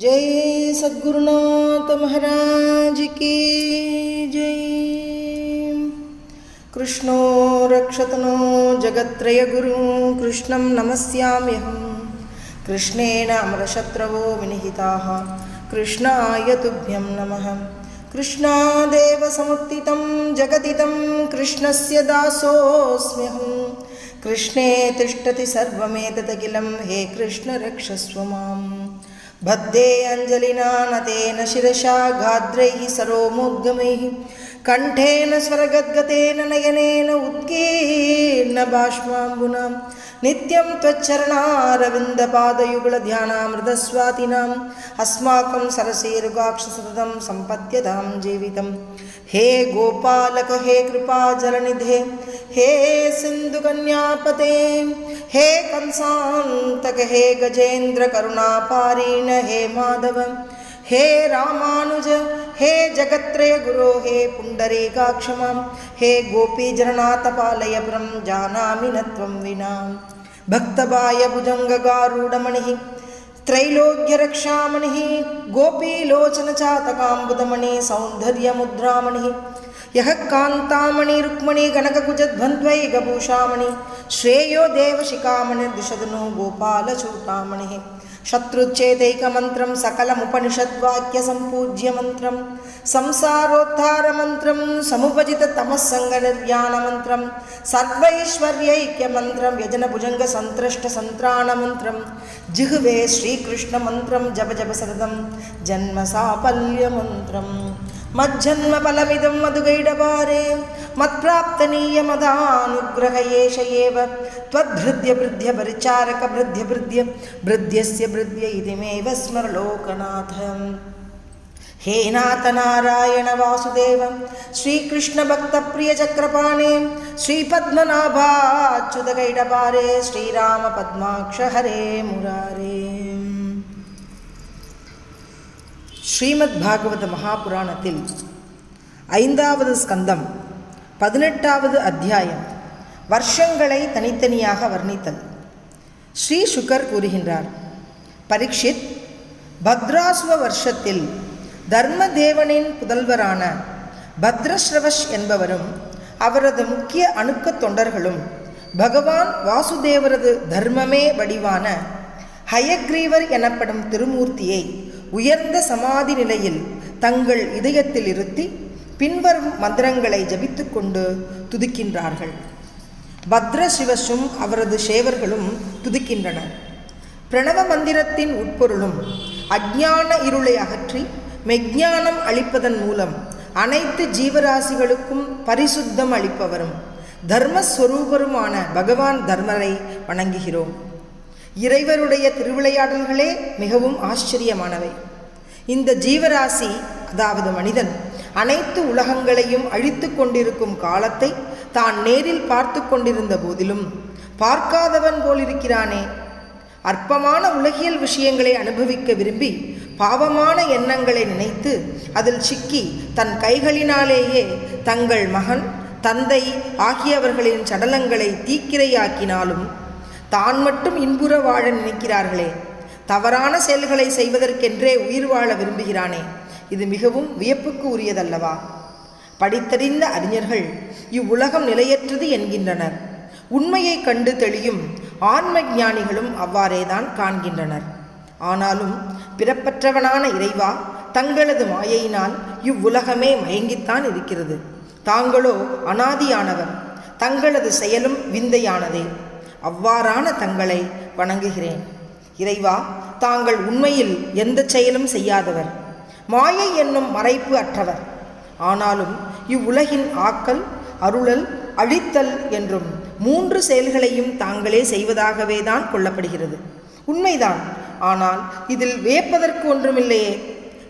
जय सद्गुरुनाथ महाराज की जय। कृष्णो रक्षतनो जगत्त्रयगुरु कृष्णं नमस्याम्यहं। कृष्णेन अमरशत्रवो विनिहिताः। कृष्णाय तुभ्यं नमः। कृष्णादेव समुत्थितं जगदिदं कृष्णस्य दासोऽस्म्यहं। कृष्णे तिष्ठति सर्वमेतदखिलं हे कृष्ण रक्षस्व माम्। बद्धे अञ्जलिना नतेन शिरसा गाद्रैः सरोमोद्गमैः कण्ठेन स्वरगद्गतेन नयनेन उद्गीर्न बाष्माम्बुनां नित्यं त्वच्चरणारविन्दपादयुगलध्यानामृतस्वातिनाम् अस्माकं सरसेरुगाक्षसततं सम्पद्यतां जीवितं हे गोपालक हे कृपाजलनिधे हे सिन्धुकन्यापते हे कंसान्तक हे गजेन्द्र करुणापारीण हे माधव హే రామానుజ హే జగత్రే గురో హే పుండరీకాక్షమాం హే గోపీజననాథపాలయ పరం జానామి నత్వం వినా. భక్తబాయ భుజంగగారూఢమణి త్రైలోక్యరక్షామణి గోపీలోచనచాతకాంబుదమణి సౌందర్యముద్రామణి యహ కాంతామణి రుక్మణి గణకకుజధ్వంద్వై గభూషామణి శ్రేయో దేవశిఖామణి దిశదను గోపాలచూతామణి शत्रुच्छेदैकमन्त्रं सकलमुपनिषद्वाक्यसम्पूज्य मन्त्रं संसारोद्धारमन्त्रं समुपजिततमस्सङ्गनिर्याणमन्त्रं सर्वैश्वर्यैक्यमन्त्रं व्यजनभुजङ्गसन्त्रष्टसन्त्राणमन्त्रं जिह्वे श्रीकृष्णमन्त्रं जप जप सततं जन्मसाफल्यमन्त्रम् मज्जन्मफलमिदं मधुगैडभारे मत्प्राप्तनीयमदानुग्रह एष एव त्वद्भृद्यभृद्यपरिचारकभृद्यभृद्य भृद्यस्य भृद्य इति मेव स्मरलोकनाथ। हे नाथ नारायण वासुदेव, श्रीकृष्णभक्तप्रियचक्रपाणे श्रीपद्मनाभाच्युतगैडपारे श्रीरामपद्माक्ष हरे मुरारे। ஸ்ரீமத் பாகவத மகாபுராணத்தில் ஐந்தாவது ஸ்கந்தம் பதினெட்டாவது அத்தியாயம் வருஷங்களை தனித்தனியாக வர்ணித்தல். ஸ்ரீ சுகர் கூறுகின்றார் பரீட்சித் பத்ராசுவ வருஷத்தில் தர்மதேவனின் புதல்வரான பத்ரஸ்ரவஷ் என்பவரும் அவரது முக்கிய அணுக்கத் தொண்டர்களும் பகவான் வாசுதேவரது தர்மமே வடிவான ஹயக்ரீவர் எனப்படும் திருமூர்த்தியை உயர்ந்த சமாதி நிலையில் தங்கள் இதயத்தில் இருத்தி பின்வரும் மந்திரங்களை ஜபித்துக்கொண்டு துதிக்கின்றார்கள். பத்ர சிவசும் அவரது சேவர்களும் துதிக்கின்றனர். பிரணவ மந்திரத்தின் உட்பொருளும் அஜ்ஞான இருளை அகற்றி மெஜ்ஞானம் அளிப்பதன் மூலம் அனைத்து ஜீவராசிகளுக்கும் பரிசுத்தம் அளிப்பவரும் தர்மஸ்வரூபருமான பகவான் தர்மரை வணங்குகிறோம். இறைவருடைய திருவிளையாடல்களே மிகவும் ஆச்சரியமானவை. இந்த ஜீவராசி அதாவது மனிதன் அனைத்து உலகங்களையும் அழித்து கொண்டிருக்கும் காலத்தை தான் நேரில் பார்த்து கொண்டிருந்த போதிலும் பார்க்காதவன் போலிருக்கிறானே. அற்பமான உலகியல் விஷயங்களை அனுபவிக்க விரும்பி பாவமான எண்ணங்களை நினைத்து அதில் சிக்கி தன் கைகளினாலேயே தங்கள் மகன் தந்தை ஆகியவர்களின் சடலங்களை தீக்கிரையாக்கினாலும் தான் மட்டும் இன்புற வாழ நினைக்கிறார்களே. தவறான செயல்களை செய்வதற்கென்றே உயிர் வாழ விரும்புகிறானே. இது மிகவும் வியப்புக்கு உரியதல்லவா? படித்தறிந்த அறிஞர்கள் இவ்வுலகம் நிலையற்றது என்கின்றனர். உண்மையை கண்டு தெளியும் ஆன்ம ஞானிகளும் அவ்வாறேதான் காண்கின்றனர். ஆனாலும் பிறப்பற்றவனான இறைவா தங்களது மாயையினால் இவ்வுலகமே மயங்கித்தான் இருக்கிறது. தாங்களோ அனாதியானவர். தங்களது செயலும் விந்தையானதே. அவ்வாறான தங்களை வணங்குகிறேன். இறைவா தாங்கள் உண்மையில் எந்த செயலும் செய்யாதவர். மாயை என்னும் மறைப்பு அற்றவர். ஆனாலும் இவ்வுலகின் ஆக்கல் அருளல் அழித்தல் என்றும் மூன்று செயல்களையும் தாங்களே செய்வதாகவே தான் கொள்ளப்படுகிறது. உண்மைதான். ஆனால் இதில் வியப்பதற்கு ஒன்றுமில்லையே.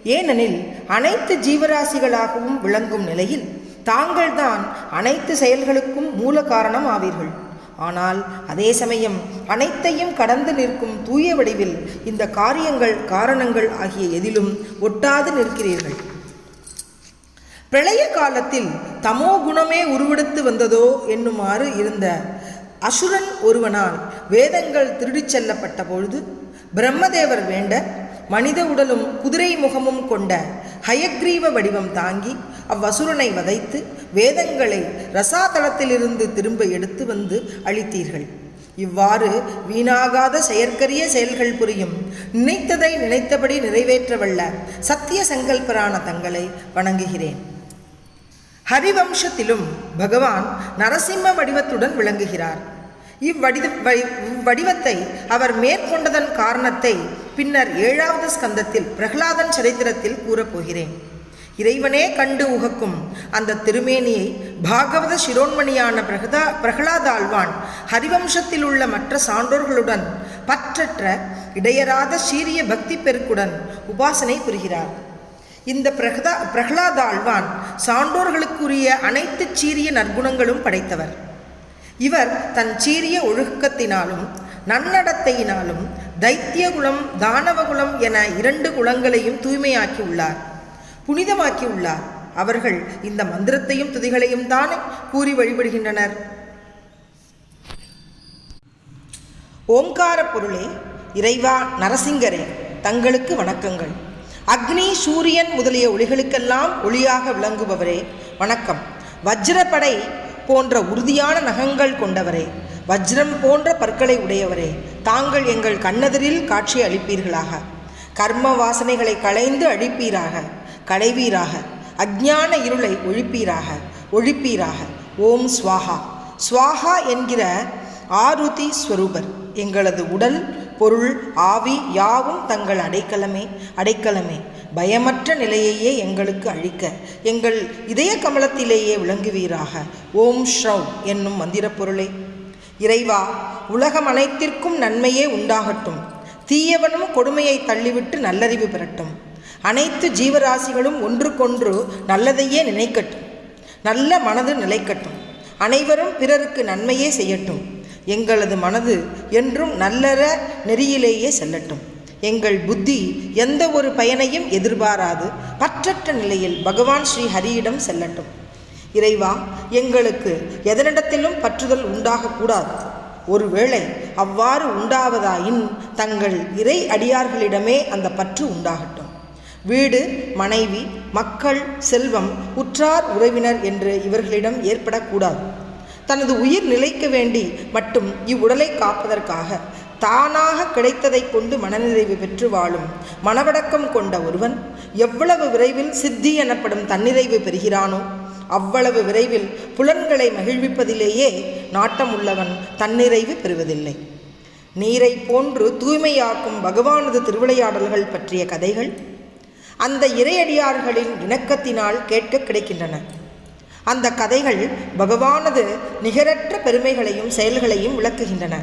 ஏனெனில் அனைத்து ஜீவராசிகளாகவும் விளங்கும் நிலையில் தாங்கள்தான் அனைத்து செயல்களுக்கும் மூல காரணம் ஆவீர்கள். ஆனால் அதே சமயம் அனைத்தையும் கடந்து நிற்கும் தூய வடிவில் இந்த காரியங்கள் காரணங்கள் ஆகிய எதிலும் ஒட்டாது நிற்கிறீர்கள். பிரளய காலத்தில் தமோ குணமே உருவெடுத்து வந்ததோ என்னுமாறு இருந்த அசுரன் ஒருவனால் வேதங்கள் திருடிச் செல்லப்பட்ட பொழுது பிரம்மதேவர் வேண்ட மனித உடலும் குதிரை முகமும் கொண்ட ஹயக்ரீவ வடிவம் தாங்கி அவ்வசுரனை வதைத்து வேதங்களை ரசாதளத்திலிருந்து திரும்ப எடுத்து வந்து அளித்தீர்கள். இவ்வாறு வீணாகாத செயற்கரிய செயல்கள் புரியும். நினைத்ததை நினைத்தபடி நிறைவேற்றவல்ல சத்திய சங்கல்பரான தங்களை வணங்குகிறேன். ஹரிவம்சத்திலும் பகவான் நரசிம்ம வடிவத்துடன் விளங்குகிறார். இவ்வடி வை- இவ்வடிவத்தை அவர் மேற்கொண்டதன் காரணத்தை பின்னர் ஏழாவது ஸ்கந்தத்தில் பிரகலாதன் சரித்திரத்தில் கூறப்போகிறேன். இறைவனே கண்டு உகக்கும் அந்த திருமேனியை பாகவத சிரோன்மணியான பிரகதா பிரகலாதாழ்வான் ஹரிவம்சத்தில் உள்ள மற்ற சான்றோர்களுடன் பற்றற்ற இடையராத சீரிய பக்தி பெருக்குடன் உபாசனை புரிகிறார். இந்த பிரகதா பிரகலாதாழ்வான் சான்றோர்களுக்குரிய அனைத்து சீரிய நற்குணங்களும் படைத்தவர். இவர் தன் சீரிய ஒழுக்கத்தினாலும் நன்னடத்தையினாலும் தைத்தியகுலம் தானவகுலம் என இரண்டு குலங்களையும் தூய்மையாக்கி உள்ளார் புனிதமாக்கி உள்ளார் அவர்கள் இந்த மந்திரத்தையும் துதிகளையும் தானே கூறி வழிபடுகின்றனர். ஓங்கார பொருளே இறைவா நரசிங்கரே தங்களுக்கு வணக்கங்கள். அக்னி சூரியன் முதலிய ஒளிகளுக்கெல்லாம் ஒளியாக விளங்குபவரே வணக்கம். வஜ்ரப்படை போன்ற உறுதியான நகங்கள் கொண்டவரே வஜ்ரம் போன்ற பற்களை உடையவரே தாங்கள் எங்கள் கண்ணெதிரில் காட்சி அளிப்பீர்களாக. கர்ம வாசனைகளை களைந்து அழிப்பீராக. களைவீராக. அஜ்ஞான இருளை ஒழிப்பீராக. ஒழிப்பீராக. ஓம் ஸ்வாஹா. ஸ்வாஹா என்கிற ஆருதி ஸ்வரூபர். எங்களது உடல் பொருள் ஆவி யாவும் தங்கள் அடைக்கலமே அடைக்கலமே. பயமற்ற நிலையையே எங்களுக்கு அழிக்க. எங்கள் இதய கமலத்திலேயே விளங்குவீராக. ஓம் ஷ்ரவ் என்னும் மந்திரப் பொருளை. இறைவா உலகம் அனைத்திற்கும் நன்மையே உண்டாகட்டும். தீயவனும் கொடுமையை தள்ளிவிட்டு நல்லறிவு பெறட்டும். அனைத்து ஜீவராசிகளும் ஒன்றுக்கொன்று நல்லதையே நினைக்கட்டும். நல்ல மனது நிலைக்கட்டும். அனைவரும் பிறருக்கு நன்மையே செய்யட்டும். எங்களது மனது என்றும் நல்லற நெறியிலேயே செல்லட்டும். எங்கள் புத்தி எந்த ஒரு பயனையும் எதிர்பாராது. பற்றற்ற நிலையில் பகவான் ஸ்ரீ ஹரியிடம் செல்லட்டும். இறைவா எங்களுக்கு எதனிடத்திலும் பற்றுதல் உண்டாகக்கூடாது. ஒருவேளை அவ்வாறு உண்டாவதாயின் தங்கள் இறை அடியார்களிடமே அந்த பற்று உண்டாகட்டும். வீடு மனைவி மக்கள் செல்வம் உற்றார் உறவினர் என்று இவர்களிடம் ஏற்படக்கூடாது. தனது உயிர் நிலைக்க வேண்டி மட்டும் இவ்வுடலை காப்பதற்காக தானாக கிடைத்ததைக் கொண்டு மனநிறைவு பெற்று வாழும் மனவடக்கம் கொண்ட ஒருவன் எவ்வளவு விரைவில் சித்தி எனப்படும் தன்னிறைவு பெறுகிறானோ அவ்வளவு விரைவில் புலன்களை மகிழ்விப்பதிலேயே நாட்டம் உள்ளவன் தன்னிறைவு பெறுவதில்லை. நீரை போன்று தூய்மையாக்கும் பகவானது திருவிளையாடல்கள் பற்றிய கதைகள் அந்த இறையடியார்களின் இணக்கத்தினால் கேட்க கிடைக்கின்றன. அந்த கதைகள் பகவானது நிகரற்ற பெருமைகளையும் செயல்களையும் விளக்குகின்றன.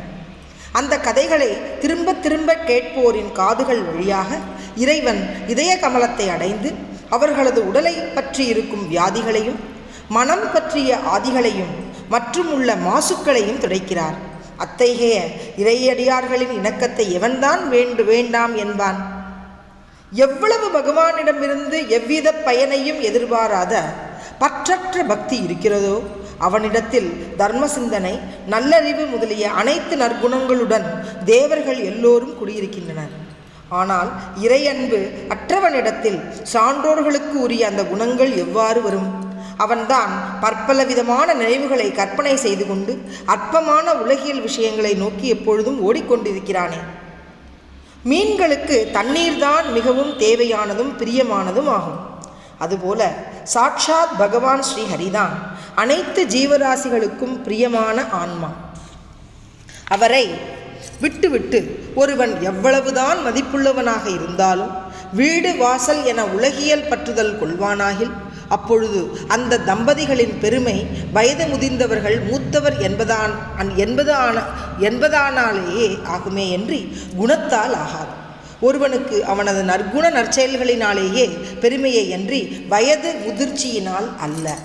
அந்த கதைகளை திரும்ப திரும்ப கேட்போரின் காதுகள் வழியாக இறைவன் இதய கமலத்தை அடைந்து அவர்களது உடலை பற்றி இருக்கும் வியாதிகளையும் மனம் பற்றிய ஆதிகளையும் மற்றும் உள்ள மாசுக்களையும் துடைக்கிறார். அத்தகைய இறையடியார்களின் இணக்கத்தை எவன்தான் வேண்டு வேண்டாம் என்பான். எவ்வளவு பகவானிடமிருந்து எவ்வித பயனையும் எதிர்பாராத பற்றற்ற பக்தி இருக்கிறதோ அவனிடத்தில் தர்ம சிந்தனை நல்லறிவு முதலிய அனைத்து நற்குணங்களுடன் தேவர்கள் எல்லோரும் குடியிருக்கின்றனர். ஆனால் இறையன்பு அற்றவனிடத்தில் சான்றோர்களுக்கு உரிய அந்த குணங்கள் எவ்வாறு வரும்? அவன்தான் பற்பல விதமான நினைவுகளை கற்பனை செய்து கொண்டு அற்பமான உலகியல் விஷயங்களை நோக்கி எப்பொழுதும் ஓடிக்கொண்டிருக்கிறானே. மீன்களுக்கு தண்ணீர்தான் மிகவும் தேவையானதும் பிரியமானதும் ஆகும். அதுபோல சாட்சாத் பகவான் ஸ்ரீ ஹரிதான் அனைத்து ஜீவராசிகளுக்கும் பிரியமான ஆன்மா. அவரை விட்டுவிட்டு ஒருவன் எவ்வளவுதான் மதிப்புள்ளவனாக இருந்தாலும் வீடு வாசல் என உலகியல் பற்றுதல் கொள்வானாகில் அப்பொழுது அந்த தம்பதிகளின் பெருமை வயது முதிர்ந்தவர்கள் மூத்தவர் என்பதான் என்பதான என்பதானாலேயே ஆகுமே என்று குணத்தால் ஆகாது. ஒருவனுக்கு அவனது நற்குண நற்செயல்களினாலேயே பெருமையை அன்றி வயது முதிர்ச்சியினால் அல்ல.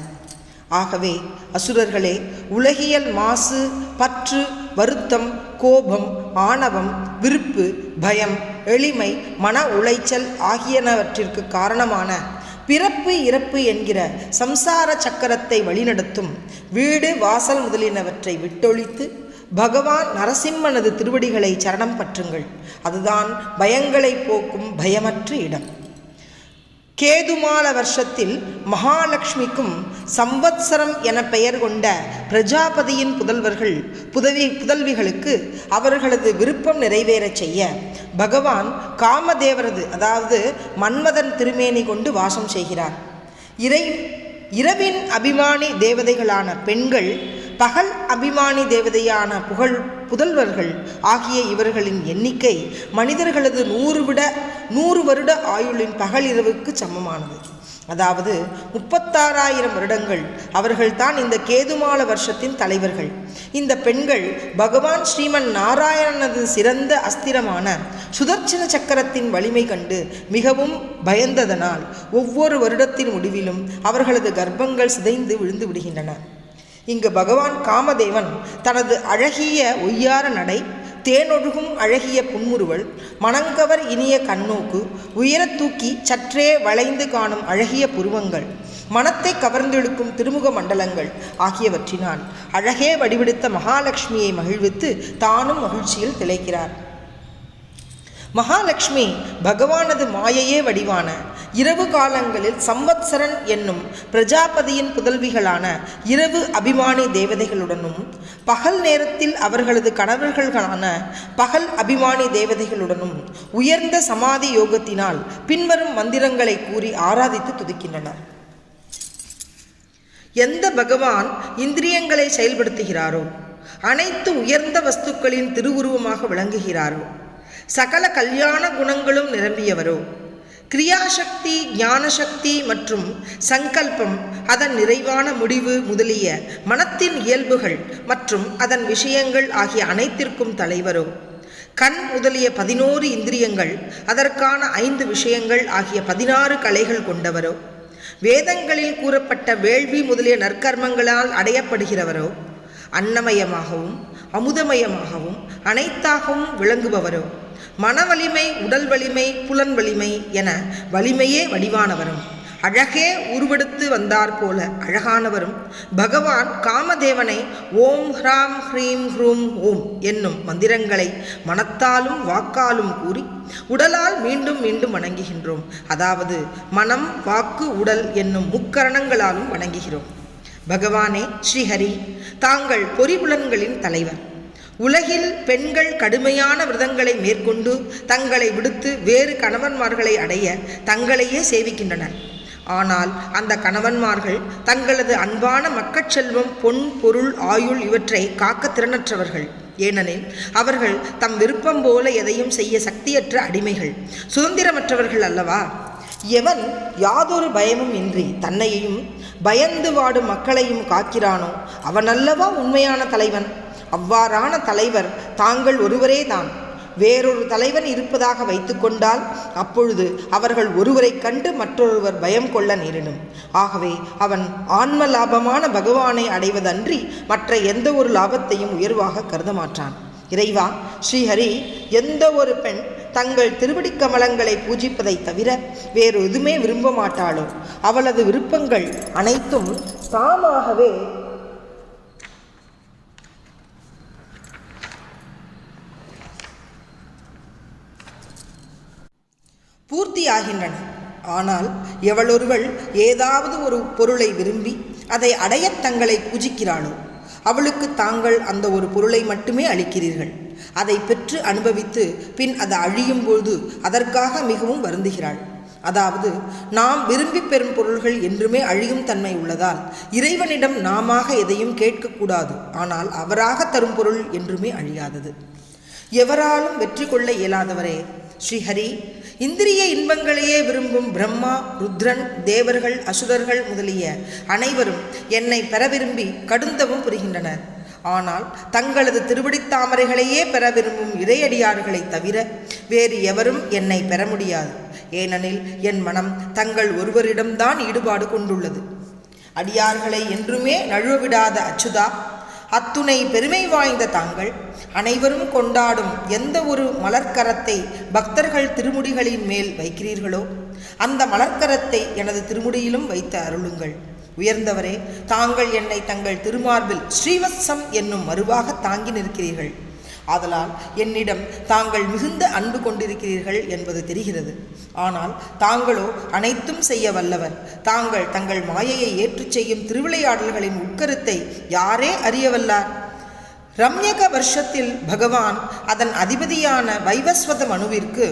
ஆகவே அசுரர்களே உலகியல் மாசு பற்று வருத்தம் கோபம் ஆணவம் விருப்பு பயம் எளிமை மன உளைச்சல் ஆகியனவற்றிற்கு காரணமான பிறப்பு இறப்பு என்கிற சம்சார சக்கரத்தை வழிநடத்தும். வீடு வாசல் முதலியனவற்றை விட்டொழித்து பகவான் நரசிம்மனது திருவடிகளை சரணம் பற்றுங்கள். அதுதான் பயங்களை போக்கும் பயமற்ற இடம். கேதுமால வருஷத்தில் மகாலட்சுமிக்கும் சம்வத்சரம் என பெயர் கொண்ட பிரஜாபதியின் புதல்வர்கள் புதவி புதல்விகளுக்கு அவர்களது விருப்பம் நிறைவேறச் செய்ய பகவான் காமதேவரது அதாவது மன்மதன் திருமேனி கொண்டு வாசம் செய்கிறார். இறை இரவின் அபிமானி தேவதைகளான பெண்கள் பகல் அபிமானி தேவதையான புகழ் புதல்வர்கள் ஆகிய இவர்களின் எண்ணிக்கை மனிதர்களது நூறு விட நூறு வருட ஆயுளின் பகல் இரவுக்கு சமமானது. அதாவது முப்பத்தாறாயிரம் வருடங்கள் அவர்கள்தான் இந்த கேதுமால வருஷத்தின் தலைவர்கள். இந்த பெண்கள் பகவான் ஸ்ரீமன் நாராயணனது சிறந்த அஸ்திரமான சுதர்ச்சன சக்கரத்தின் வலிமை கண்டு மிகவும் பயந்ததனால் ஒவ்வொரு வருடத்தின் முடிவிலும் அவர்களது கர்ப்பங்கள் சிதைந்து விழுந்து விடுகின்றன. இங்கு பகவான் காமதேவன் தனது அழகிய ஒய்யார நடை தேனொழுகும் அழகிய புன்முறுவல் மணங்கவர் இனிய கண்ணோக்கு உயரத் தூக்கி சற்றே வளைந்து காணும் அழகிய புருவங்கள் மனத்தை கவர்ந்தெழுக்கும் திருமுக மண்டலங்கள் ஆகியவற்றினால் அழகே வடிவெடுத்த மகாலட்சுமியை மகிழ்வித்து தானும் மகிழ்ச்சியில் திளைக்கிறார். மகாலட்சுமி பகவானது மாயையே வடிவான இரவு காலங்களில் சம்வத்சரன் என்னும் பிரஜாபதியின் புதல்விகளான இரவு அபிமானி தேவதைகளுடனும் பகல் நேரத்தில் அவர்களது கணவர்களான பகல் அபிமானி தேவதைகளுடனும் உயர்ந்த சமாதி யோகத்தினால் பின்வரும் மந்திரங்களை கூறி ஆராதித்து துதிக்கின்றனர். எந்த பகவான் இந்திரியங்களை செயல்படுத்துகிறாரோ அனைத்து உயர்ந்த வஸ்துக்களின் திருவுருவமாக விளங்குகிறாரோ சகல கல்யாண குணங்களும் நிரம்பியவரோ கிரியாசக்தி ஞானசக்தி மற்றும் சங்கல்பம் அதன் நிறைவான முடிவு முதலிய மனத்தின் இயல்புகள் மற்றும் அதன் விஷயங்கள் ஆகிய அனைத்திற்கும் தலைவரோ. கண் முதலிய பதினோரு இந்திரியங்கள் அதற்கான ஐந்து விஷயங்கள் ஆகிய பதினாறு கலைகள் கொண்டவரோ. வேதங்களில் கூறப்பட்ட வேள்வி முதலிய நற்கர்மங்களால் அடையப்படுகிறவரோ. அன்னமயமாகவும் அமுதமயமாகவும் அனைத்தாகவும் விளங்குபவரோ. மன வலிமை உடல் வலிமை புலன் வலிமை என வலிமையே வடிவானவரும். அழகே உருவெடுத்து வந்தார் போல அழகானவரும். பகவான் காமதேவனை ஓம் ஹ்ராம் ஹ்ரீம் ஹ்ரூம் ஓம் என்னும் மந்திரங்களை மனத்தாலும் வாக்காலும் கூறி உடலால் மீண்டும் மீண்டும் வணங்குகின்றோம். அதாவது மனம் வாக்கு உடல் என்னும் முக்கரணங்களாலும் வணங்குகிறோம். பகவானே ஸ்ரீஹரி தாங்கள் பொறிபுலன்களின் தலைவர். உலகில் பெண்கள் கடுமையான விரதங்களை மேற்கொண்டு தங்களை விடுத்து வேறு கணவன்மார்களை அடைய தங்களையே சேவிக்கின்றனர். ஆனால் அந்த கணவன்மார்கள் தங்களது அன்பான மக்கட்செல்வம் பொன் பொருள் ஆயுள் இவற்றை காக்க திறனற்றவர்கள். ஏனெனில் அவர்கள் தம் விருப்பம் போல எதையும் செய்ய சக்தியற்ற அடிமைகள். சுதந்திரமற்றவர்கள் அல்லவா? எவன் யாதொரு பயமும் இன்றி தன்னையும் பயந்து வாடும் மக்களையும் காக்கிறானோ அவனல்லவா உண்மையான தலைவன்? அவ்வாறான தலைவர் தாங்கள் ஒருவரே தான். வேறொரு தலைவன் இருப்பதாக வைத்துக்கொண்டால் அப்பொழுது அவர்கள் ஒருவரைக் கண்டு மற்றொருவர் பயம் கொள்ள நேரிடும். ஆகவே அவன் ஆன்ம லாபமான பகவானை அடைவதன்றி மற்ற எந்த ஒரு லாபத்தையும் உயர்வாக கருத மாட்டான். இறைவா ஸ்ரீஹரி எந்த ஒரு பெண் தங்கள் திருவடி கமலங்களை பூஜிப்பதை தவிர வேறு எதுவுமே விரும்ப மாட்டாளோ? அவளது விருப்பங்கள் அனைத்தும் தாமாகவே பூர்த்தியாகின்றன. ஆனால் எவளொருவள் ஏதாவது ஒரு பொருளை விரும்பி அதை அடையத் தங்களை பூஜிக்கிறாளோ அவளுக்கு தாங்கள் அந்த ஒரு பொருளை மட்டுமே அளிக்கிறீர்கள். அதை பெற்று அனுபவித்து பின் அது அழியும் பொழுது அதற்காக மிகவும் வருந்துகிறாள். அதாவது நாம் விரும்பி பெறும் பொருள்கள் என்றுமே அழியும் தன்மை உள்ளதால் இறைவனிடம் நாமாக எதையும் கேட்கக்கூடாது ஆனால் அவராக தரும் பொருள் என்றுமே அழியாதது. எவராலும் வெற்றி கொள்ள இயலாதவரே ஸ்ரீஹரி இந்திரிய இன்பங்களையே விரும்பும் பிரம்மா ருத்ரன் தேவர்கள் அசுரர்கள் முதலிய அனைவரும் என்னை பெற விரும்பி கடுந்தவும் புரிகின்றனர். ஆனால் தங்களது திருவடித்தாமரைகளையே பெற விரும்பும் இறையடியார்களை தவிர வேறு எவரும் என்னை பெற முடியாது. ஏனெனில் என் மனம் தங்கள் ஒருவரிடம்தான் ஈடுபாடு கொண்டுள்ளது. அடியார்களை என்றுமே நழுவவிடாத அச்சுதா அத்துணை பெருமை வாய்ந்த தாங்கள் அனைவரும் கொண்டாடும் எந்த ஒரு மலர்க்கரத்தை பக்தர்கள் திருமுடிகளின் மேல் வைக்கிறீர்களோ அந்த மலர்க்கரத்தை எனது திருமுடியிலும் வைத்து அருளுங்கள். உயர்ந்தவரே தாங்கள் என்னை தங்கள் திருமார்பில் ஸ்ரீவத்சம் என்னும் மறுவாக தாங்கி நிற்கிறீர்கள். ஆதலால் என்னிடம் தாங்கள் மிகுந்த அன்பு கொண்டிருக்கிறீர்கள் என்பது தெரிகிறது. ஆனால் தாங்களோ அனைத்தும் செய்ய வல்லவர். தாங்கள் தங்கள் மாயையை ஏற்றுச் செய்யும் திருவிளையாடல்களின் உட்கருத்தை யாரே அறியவல்லார்? ரம்யக வருஷத்தில் பகவான் அதன் அதிபதியான வைவஸ்வத மனுவிற்கு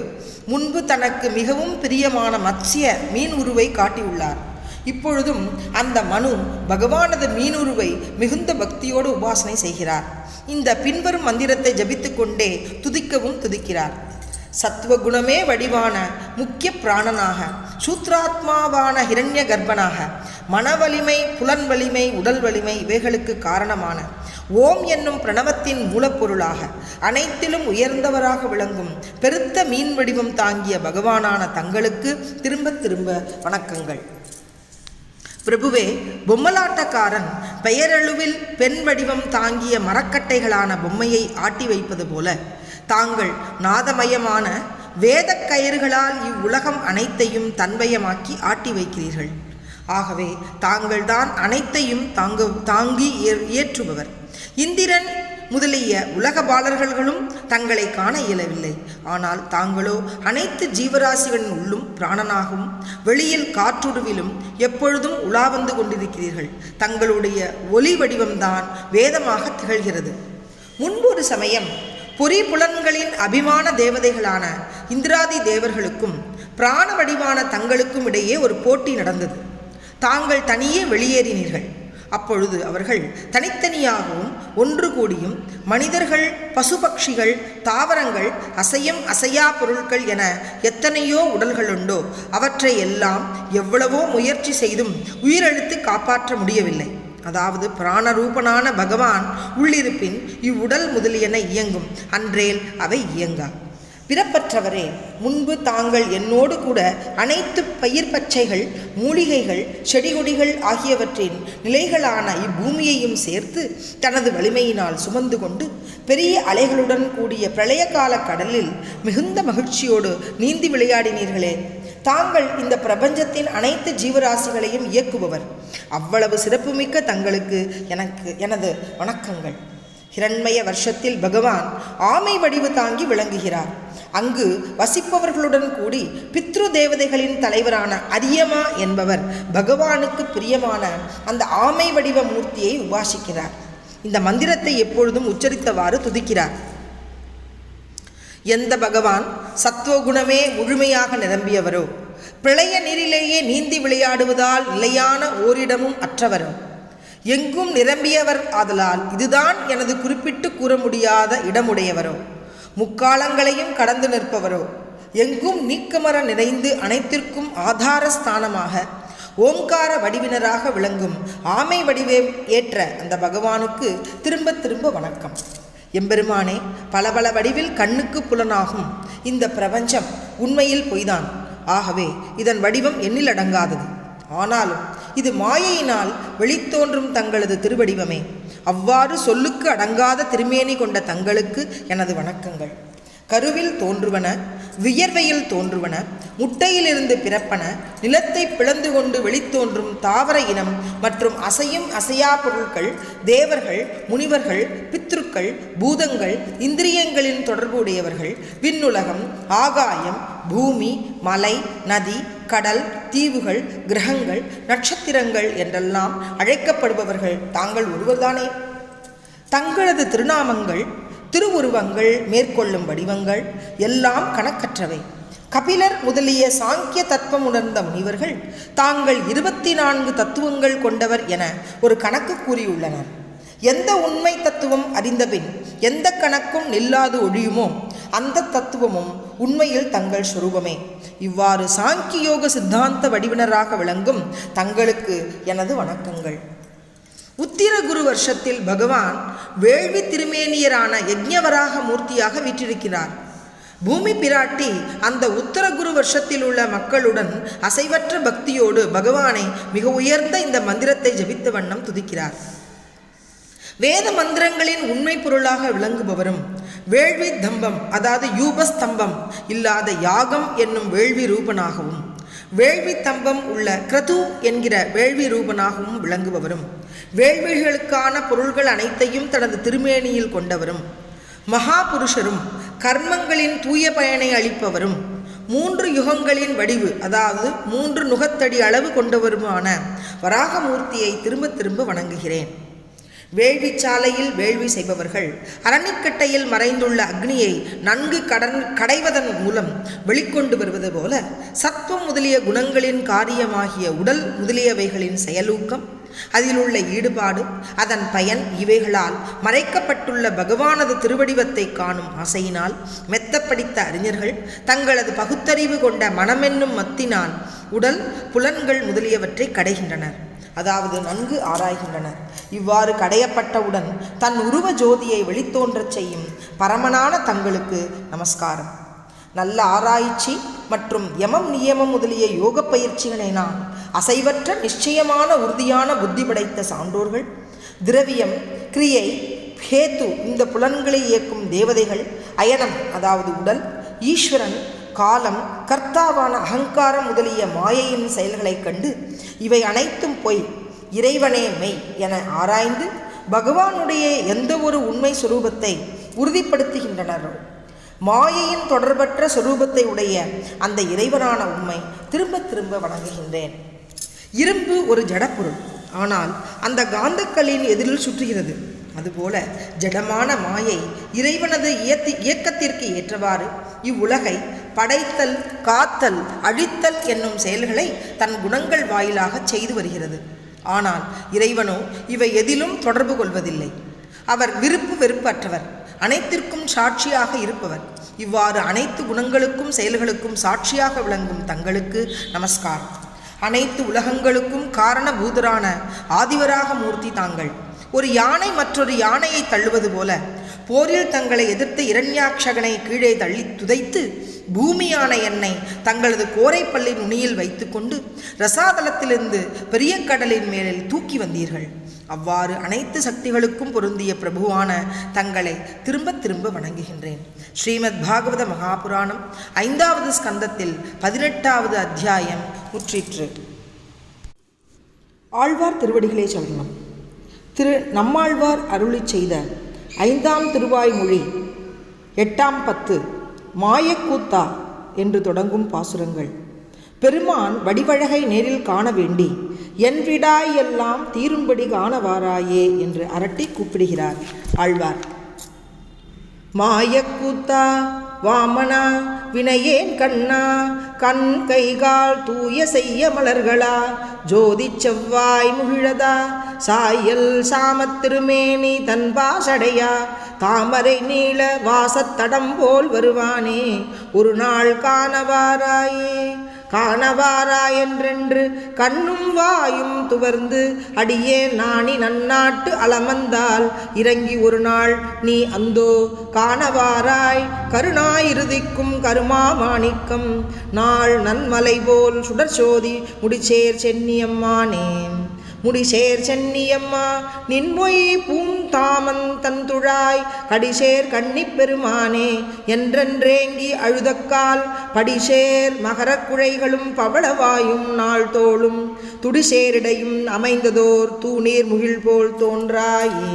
முன்பு தனக்கு மிகவும் பிரியமான மத்ஸ்ய மீன் உருவை காட்டியுள்ளார். இப்பொழுதும் அந்த மனு பகவானது மீனுருவை மிகுந்த பக்தியோடு உபாசனை செய்கிறார். இந்த பின்வரும் மந்திரத்தை ஜபித்து கொண்டே துதிக்கவும் துதிக்கிறார். சத்துவகுணமே வடிவான முக்கிய பிராணனாக சூத்ராத்மாவான ஹிரண்ய கர்ப்பனாக மனவலிமை புலன் வலிமை உடல் வலிமை இவைகளுக்கு காரணமான ஓம் என்னும் பிரணவத்தின் மூலப்பொருளாக அனைத்திலும் உயர்ந்தவராக விளங்கும் பெருத்த மீன் வடிவம் தாங்கிய பகவானான தங்களுக்கு திரும்ப திரும்ப வணக்கங்கள். பிரபுவே பொம்மலாட்டக்காரன் பெயரளவில் பெண் வடிவம் தாங்கிய மரக்கட்டைகளான பொம்மையை ஆட்டி வைப்பது போல தாங்கள் நாதமயமான வேதக் கயிறுகளால் இவ்வுலகம் அனைத்தையும் தன்வயமாக்கி ஆட்டி வைக்கிறீர்கள். ஆகவே தாங்கள்தான் அனைத்தையும் தாங்க தாங்கி ஏ- இந்திரன் முதலிய உலக பாலர்களும் தங்களை காண இயலவில்லை. ஆனால் தாங்களோ அனைத்து ஜீவராசிகளின் உள்ளும் பிராணனாகவும் வெளியில் காற்றுடுவிலும் எப்பொழுதும் உலா வந்து கொண்டிருக்கிறீர்கள். தங்களுடைய ஒலி வடிவம்தான் வேதமாக திகழ்கிறது. முன்பொரு சமயம் பொறி புலன்களின் அபிமான தேவதைகளான இந்திராதி தேவர்களுக்கும் பிராண வடிவான தங்களுக்கும் இடையே ஒரு போட்டி நடந்தது. தாங்கள் தனியே வெளியேறினீர்கள். அப்பொழுது அவர்கள் தனித்தனியாகவும் ஒன்று கூடியும் மனிதர்கள் பசுபக்ஷிகள் தாவரங்கள் அசையும் அசையா பொருட்கள் என எத்தனையோ உடல்கள் உண்டோ அவற்றை எல்லாம் எவ்வளவோ முயற்சி செய்தும் உயிரெழுத்து காப்பாற்ற முடியவில்லை. அதாவது பிராணரூபனான பகவான் உள்ளிருப்பின் இவ்வுடல் முதலியன இயங்கும். அன்றேல் அவை இயங்கா. பிறப்பற்றவரே முன்பு தாங்கள் என்னோடு கூட அனைத்து பயிர் பச்சைகள் மூலிகைகள் செடிகொடிகள் ஆகியவற்றின் நிலைகளான இப்பூமியையும் சேர்த்து தனது வலிமையினால் சுமந்து கொண்டு பெரிய அலைகளுடன் கூடிய பிரளய கால கடலில் மிகுந்த மகிழ்ச்சியோடு நீந்தி விளையாடினீர்களே. தாங்கள் இந்த பிரபஞ்சத்தின் அனைத்து ஜீவராசிகளையும் இயக்குபவர். அவ்வளவு சிறப்புமிக்க தங்களுக்கு எனக்கு எனது வணக்கங்கள். ஹிரண்மய வருஷத்தில் பகவான் ஆமை வடிவு தாங்கி விளங்குகிறார். அங்கு வசிப்பவர்களுடன் கூடி பித்ரு தேவதைகளின் தலைவரான அரியமா என்பவர் பகவானுக்கு பிரியமான அந்த ஆமை வடிவ மூர்த்தியை உபாசிக்கிறார். இந்த மந்திரத்தை எப்பொழுதும் உச்சரித்தவாறு துதிக்கிறார். எந்த பகவான் சத்துவகுணமே முழுமையாக நிரம்பியவரோ பிரளய நீரிலேயே நீந்தி விளையாடுவதால் நிலையான ஓரிடமும் அற்றவரோ எங்கும் நிரம்பியவர் ஆதலால் இதுதான் எனது குறிப்பிட்டு கூற முடியாத இடமுடையவரோ. முக்காலங்களையும் கடந்து நிற்பவரோ. எங்கும் நீக்கமர நிறைந்து அனைத்திற்கும் ஆதார ஸ்தானமாக ஓம்கார வடிவினராக விளங்கும் ஆமை வடிவே ஏற்ற அந்த பகவானுக்கு திரும்ப திரும்ப வணக்கம். எம்பெருமானே பல பல வடிவில் கண்ணுக்கு புலனாகும் இந்த பிரபஞ்சம் உண்மையில் பொய்தான். ஆகவே இதன் வடிவம் எண்ணில் அடங்காதது. ஆனாலும் இது மாயையினால் வெளித்தோன்றும் தங்களது திருவடிவமே. அவ்வாறு சொல்லுக்கு அடங்காத திருமேனி கொண்ட தங்களுக்கு எனது வணக்கங்கள். கருவில் தோன்றுவன வியர்வையில் தோன்றுவன முட்டையிலிருந்து பிறப்பன நிலத்தை பிளந்து கொண்டு வெளித்தோன்றும் தாவர இனம் மற்றும் அசையும் அசையா பொருட்கள் தேவர்கள் முனிவர்கள் பித்ருக்கள் பூதங்கள் இந்திரியங்களின் தொடர்புடையவர்கள். விண்ணுலகம் ஆகாயம் பூமி மலை நதி கடல் தீவுகள் கிரகங்கள் நட்சத்திரங்கள் என்றெல்லாம் அழைக்கப்படுபவர்கள் தாங்கள் ஒருவர்தானே? தங்களது திருநாமங்கள் திருவுருவங்கள் மேற்கொள்ளும் வடிவங்கள் எல்லாம் கணக்கற்றவை. கபிலர் முதலிய சாங்கிய தத்துவம் உணர்ந்த முனிவர்கள் தாங்கள் இருபத்தி நான்கு தத்துவங்கள் கொண்டவர் என ஒரு கணக்கு கூறியுள்ளனர். எந்த உண்மை தத்துவம் அறிந்தபின் எந்த கணக்கும் நில்லாது ஒழியுமோ அந்த தத்துவமும் உண்மையில் தங்கள் சுரூபமே. இவ்வாறு சாங்கிய யோக சித்தாந்த வடிவினராக விளங்கும் தங்களுக்கு எனது வணக்கங்கள். உத்திர குரு வருஷத்தில் பகவான் வேள்வி திருமேனியரான யஜ்ஞவராக மூர்த்தியாக வீற்றிருக்கிறார். பூமி பிராட்டி அந்த உத்தர குரு வருஷத்தில் உள்ள மக்களுடன் அசைவற்ற பக்தியோடு பகவானை மிக உயர்ந்த இந்த மந்திரத்தை ஜபித்த வண்ணம் துதிக்கிறார். வேத மந்திரங்களின் உண்மை பொருளாக விளங்குபவரும் வேள்வி தம்பம் அதாவது யூபஸ்தம்பம் இல்லாத யாகம் என்னும் வேள்வி ரூபனாகவும் வேள்வி தம்பம் உள்ள கிரது என்கிற வேள்வி ரூபனாகவும் விளங்குபவரும். வேள்விகளுக்கான பொருள்கள் அனைத்தையும் தனது திருமேனியில் கொண்டவரும். மகாபுருஷரும் கர்மங்களின் தூய பயனை அளிப்பவரும். மூன்று யுகங்களின் வடிவு அதாவது மூன்று நுகத்தடி அளவு கொண்டவருமான வராகமூர்த்தியை திரும்ப திரும்ப வணங்குகிறேன். வேள்விச்சாலையில் வேள்வி செய்பவர்கள் அரணிக்கட்டையில் மறைந்துள்ள அக்னியை நன்கு கடன் கடைவதன் மூலம் வெளிக்கொண்டு வருவது போல சத்துவம் முதலிய குணங்களின் காரியமாகிய உடல் முதலியவைகளின் செயலூக்கம் அதிலுள்ள ஈடுபாடு அதன் பயன் இவைகளால் மறைக்கப்பட்டுள்ள பகவானது திருவடிவத்தை காணும் ஆசையினால் மெத்தப்படித்த அறிஞர்கள் தங்களது பகுத்தறிவு கொண்ட மனமென்னும் மத்தினால் உடல் புலன்கள் முதலியவற்றை கடைகின்றனர். அதாவது நன்கு ஆராய்கின்றனர் இவ்வாறு கடையப்பட்டவுடன் தன் உருவ ஜோதியை வெளித்தோன்றச் செய்யும் பரமனான தங்களுக்கு நமஸ்காரம். நல்ல ஆராய்ச்சி மற்றும் யமம் நியமம் முதலிய யோக பயிற்சிகளை நான் அசைவற்ற நிச்சயமான உறுதியான புத்தி படைத்த சான்றோர்கள் திரவியம் கிரியை ஹேத்து இந்த புலன்களை இயக்கும் தேவதைகள் அயனம் அதாவது உடல் ஈஸ்வரன் காலம் கர்த்தாவான அகங்காரம் முதலிய மாயையின் செயல்களைக் கண்டு இவை அனைத்தும் பொய். இறைவனே மெய் என ஆராய்ந்து பகவானுடைய எந்த ஒரு உண்மை சுரூபத்தை உறுதிப்படுத்துகின்றனரோ. மாயையின் தொடர்பற்ற சுரூபத்தை உடைய அந்த இறைவனான உண்மை திரும்ப திரும்ப வணங்குகின்றேன். இரும்பு ஒரு ஜடப்பொருள். ஆனால் அந்த காந்தக்களின் எதிரில் சுற்றுகிறது. அதுபோல ஜடமான மாயை இறைவனது இயத்தி இயக்கத்திற்கு ஏற்றவாறு இவ்வுலகை படைத்தல் காத்தல் அழித்தல் என்னும் செயல்களை தன் குணங்கள் வாயிலாக செய்து வருகிறது. ஆனால் இறைவனோ இவை எதிலும் தொடர்பு கொள்வதில்லை. அவர் விருப்பு வெறுப்பற்றவர். அனைத்திற்கும் சாட்சியாக இருப்பவர். இவ்வாறு அனைத்து குணங்களுக்கும் செயல்களுக்கும் சாட்சியாக விளங்கும் தங்களுக்கு நமஸ்காரம். அனைத்து உலகங்களுக்கும் காரணபூதரான ஆதிவராக மூர்த்தி தாங்கள். ஒரு யானை மற்றொரு யானையை தள்ளுவது போல போரில் தங்களை எதிர்த்த இரண்யாட்சகனை கீழே தள்ளி துதைத்து பூமியான என்னை தங்களது கோரைப்பள்ளி நுனியில் வைத்துக்கொண்டு ரசாதலத்திலிருந்து பெரிய கடலின் மேலில் தூக்கி வந்தீர்கள். அவ்வாறு அனைத்து சக்திகளுக்கும் பொருந்திய பிரபுவான தங்களை திரும்ப திரும்ப வணங்குகின்றேன். ஸ்ரீமத் பாகவத மகாபுராணம் ஐந்தாவது ஸ்கந்தத்தில் பதினெட்டாவது அத்தியாயம் முற்றிற்று. ஆழ்வார் திருவடிகளே சொல்லணும் திரு நம்மாழ்வார் அருளிச் செய்த ஐந்தாம் திருவாய்மொழி எட்டாம் பத்து மாயக்கூத்தா என்று தொடங்கும் பாசுரங்கள். பெருமான் வடிவழகை நேரில் காண வேண்டி என் விடாய் எல்லாம் தீரும்படி காணவாராயே என்று அரட்டி கூப்பிடுகிறார் ஆழ்வார். மாயக்கூத்தா வாமனா வினையேன் கண்ணா கண் கைகால் தூய செய்ய மலர்களா ஜோதி செவ்வாய் முகிழதா? சாயல் சாமத்திருமேனி தன் பாசடையா தாமரை நீள வாசத்தடம் போல் வருவானே? ஒரு நாள் காணவாராயே? காணவாரா என்றென்று கண்ணும் வாயும் துவர்ந்து அடியே நாணி நன்னாட்டு அலமந்தால் இறங்கி ஒரு நாள் நீ அந்தோ காணவாராய் கருணாயிறுதிக்கும் கருமா மாணிக்கம் நாள் நன்மலை போல் சுடர்சோதி முடிச்சேர் சென்னியம்மானேன். முடிசேர் சென்னியம்மா நின்மொய் பூந்தாமன் தந்துழாய் கடிசேர் கன்னிப் பெருமானே என்றென்றேங்கி அழுதக்கால் படிசேர் மகரக் குழைகளும் பவளவாயும் நாள் தோளும் துடிசேரிடையும் அமைந்ததோர் தூணீர் முகில் போல் தோன்றாயே.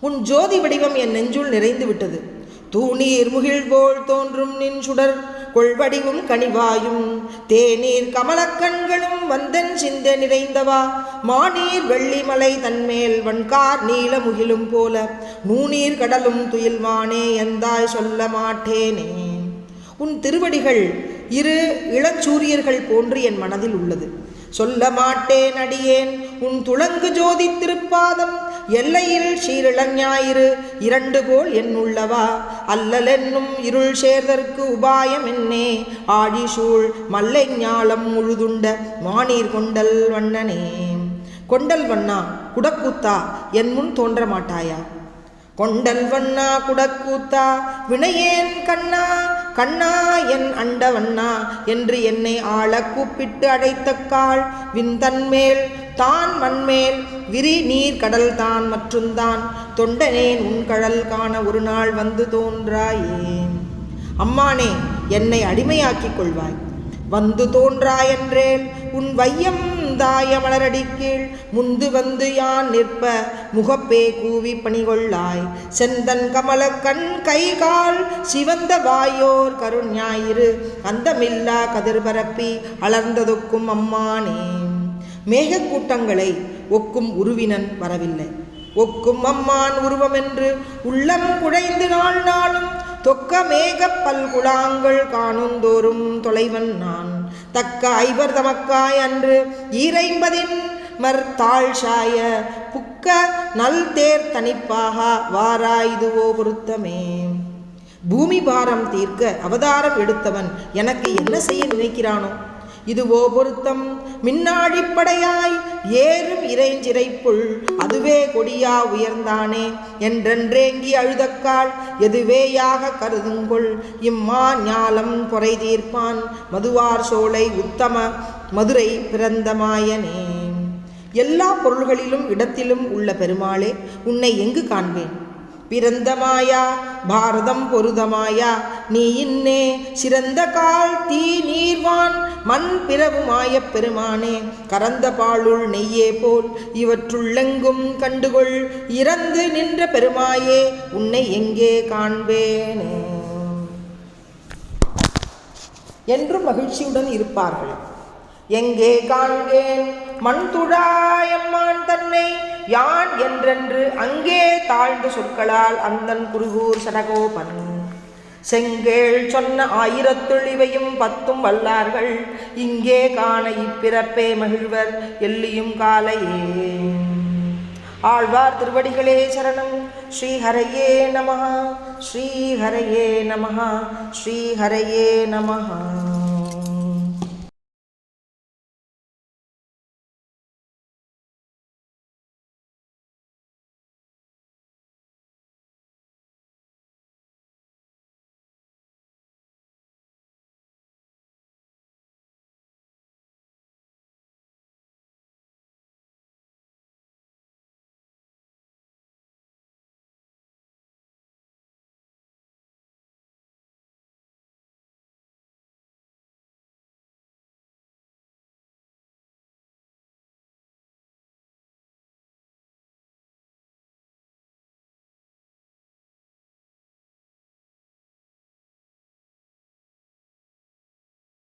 உன் ஜோதி வடிவம் என் நெஞ்சுள் நிறைந்து விட்டது தூணீர் முகில் போல் தோன்றும் நின் சுடர் கொள்வடிவும் கனிவாயும். தேநீர் கமலக்கண்களும் வந்தன் சிந்த நிறைந்தவா. மாநீர் வெள்ளிமலை தன்மேல் வன்கார் நீல முகிலும் போல. நூநீர் கடலும் துயில்வானே எந்தாய் சொல்ல மாட்டேனே. உன் திருவடிகள் இரு இளச்சூரியர்கள் போன்று என் மனதில் உள்ளது. சொல்ல மாட்டேன் அடியேன். உன் துளங்கு ஜோதி திருப்பாதம் எல்லையில் சீரிளஞாயிறு இரண்டு போல் என் உள்ளவா அல்லலென்னும் இருள் சேர்தற்கு உபாயம் என்னே? ஆழிசூழ் மல்லை ஞாலம் முழுதுண்ட மானீர் கொண்டல் வண்ணனே. கொண்டல் வண்ணா குடக்கூத்தா? என் முன் தோன்ற மாட்டாயா? கொண்டல் வண்ணா குடக்கூத்தா? வினையேன் கண்ணா? கண்ணா என் அண்டவண்ணா என்று என்னை ஆள கூப்பிட்டு அழைத்த கால் விந்தன்மேல் தான் மண்மேல் விரி நீர் கடல் தான் தொண்டனேன் உன் கடல் காண ஒரு நாள் வந்து தோன்றாயே. அம்மானே என்னை அடிமையாக்கிக் கொள்வாய். வந்து தோன்றாயன்றேல் உன் வையம் தாய மலரடி கீழ் முந்து வந்து யான் நிற்ப முகப்பே கூவி பணிகொள்ளாய். செந்தன் கமல கண் கை கால் சிவந்த வாயோர் கருஞாயிறு அந்தமில்லா கதிர்பரப்பி அலர்ந்ததொக்கும் அம்மானே. மேகக்கூட்டங்களை ஒக்கும் உருவினன் வரவில்லை. ஒக்கும் அம்மான் உருவமென்று உள்ளம் குழைந்து நாள் நாளும் தொக்க மேக பல்குழாங்கள் காணுந்தோறும் தொலைவன் நான். தக்க ஐவர் தமக்காய் அன்று ஈரைம்பதின் மர்த்தாள் சாய புக்க நல் தேர் தனிப்பாக இதுவோ பொருத்தமே. பூமி பாரம் தீர்க்க அவதாரம் எடுத்தவன் எனக்கு என்ன செய்ய நினைக்கிறானோ? இதுவோ பொருத்தம். மின்னாழிப்படையாய் ஏறும் இறைஞ்சிறைப்புள் அதுவே கொடியா உயர்ந்தானே என்றென்றேங்கி அழுதக்கால் எதுவேயாக கருதுங்கொள். இம்மா ஞாலம் குறை தீர்ப்பான் மதுவார் சோலை உத்தம மதுரை பிறந்தமாயனே. எல்லா பொருள்களிலும் இடத்திலும் உள்ள பெருமாளே உன்னை எங்கு காண்பேன்? பிறந்தமாயா பாரதம் பொருதமாயா நீ இன்னே சிறந்த கால் தீ நீர்வான் மண் பிறவுமாய பெருமானே. கரந்த பாலுள் நெய்யே போல் இவற்றுள்ளெங்கும் கண்டுகொள். இறந்து நின்ற பெருமாயே உன்னை எங்கே காண்பேனே. என்றும் மகிழ்ச்சியுடன் இருப்பார்கள். எங்கே காண்கேன் மண் துழாயம்மான் தன்னை யான் என்றென்று அங்கே தாழ்ந்த சொற்களால் அந்தன் குருகூர் சனகோபன் செங்கேள் சொன்ன ஆயிரத்துளிவையும் பத்தும் வல்லார்கள். இங்கே காண இப்பிறப்பே மகிழ்வர் எல்லியும் காலையே. ஆழ்வார் திருவடிகளே சரணம். ஸ்ரீஹரையே நமஹா. ஸ்ரீஹரையே நமஹா. ஸ்ரீஹரையே நமஹா.